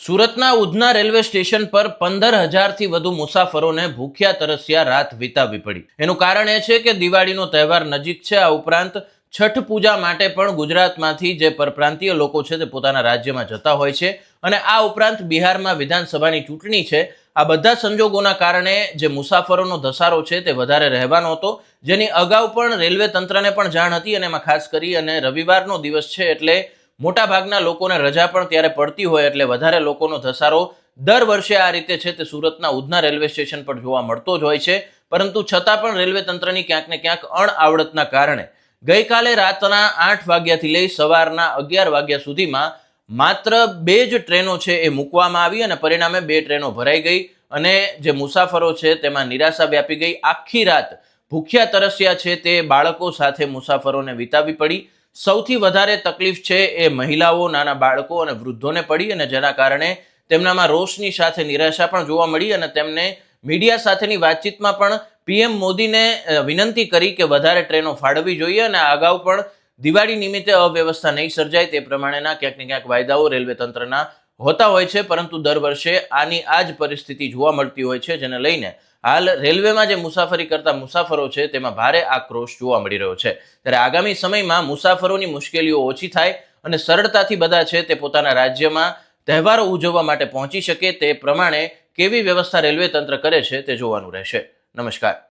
સુરતના Udhna railway station પર પંદર હજારથી વધુ મુસાફરોને ભૂખ્યા તરસ્યા રાત વિતાવવી પડી. એનું કારણ એ છે કે દિવાળીનો તહેવાર નજીક છે. આ ઉપરાંત છઠ પૂજા માટે પણ ગુજરાતમાંથી જે પરપ્રાંતીય લોકો છે તે પોતાના રાજ્યમાં જતા હોય છે અને આ ઉપરાંત બિહારમાં વિધાનસભાની ચૂંટણી છે. આ બધા સંજોગોના કારણે જે મુસાફરોનો ધસારો છે તે વધારે રહેવાનો હતો. જેની અગાઉ પણ રેલવે તંત્રને પણ જાણ હતી અને એમાં ખાસ કરી અને રવિવારનો દિવસ છે એટલે મોટાભાગના લોકોને રજા પણ ત્યારે પડતી હોય એટલે વધારે લોકોનો ધસારો દર વર્ષે આ રીતે છે તે સુરતના ઉધના રેલવે સ્ટેશન પર જોવા મળતો જ હોય છે. પરંતુ છતાં પણ રેલવે તંત્રની ક્યાંક ને ક્યાંક અણઆવડતના કારણે ગઈકાલે રાતના આઠ વાગ્યાથી લઈ સવારના અગિયાર વાગ્યા સુધીમાં માત્ર બે જ ટ્રેનો છે એ મૂકવામાં આવી અને પરિણામે બે ટ્રેનો ભરાઈ ગઈ અને જે મુસાફરો છે તેમાં નિરાશા વ્યાપી ગઈ. આખી રાત ભૂખ્યા તરસ્યા છે તે બાળકો સાથે મુસાફરોને વિતાવી પડી. સૌથી વધારે તકલીફ છે એ મહિલાઓ, નાના બાળકો અને વૃદ્ધોને પડી અને જેના કારણે તેમનામાં રોષની સાથે નિરાશા પણ જોવા મળી અને તેમને મીડિયા સાથેની વાતચીતમાં પણ પીએમ મોદીને વિનંતી કરી કે વધારે ટ્રેનો ફાળવવી જોઈએ અને અગાઉ પણ દિવાળી નિમિત્તે અવ્યવસ્થા નહીં સર્જાય તે પ્રમાણેના ક્યાંક ને ક્યાંક વાયદાઓ રેલવે તંત્રના હોતા હોય છે, પરંતુ દર વર્ષે આની આ જ પરિસ્થિતિ જોવા મળતી હોય છે, જેને લઈને હાલ રેલવેમાં જે મુસાફરી કરતા મુસાફરો છે, તેમાં ભારે આક્રોશ જોવા મળી રહ્યો છે. ત્યારે આગામી સમયમાં મુસાફરોની મુશ્કેલીઓ ઓછી થાય અને સરળતાથી બધા છે તે પોતાના રાજ્યમાં તહેવારો ઉજવવા માટે પહોંચી શકે તે પ્રમાણે કેવી વ્યવસ્થા રેલવે તંત્ર કરે છે તે જોવાનું રહેશે. નમસ્કાર.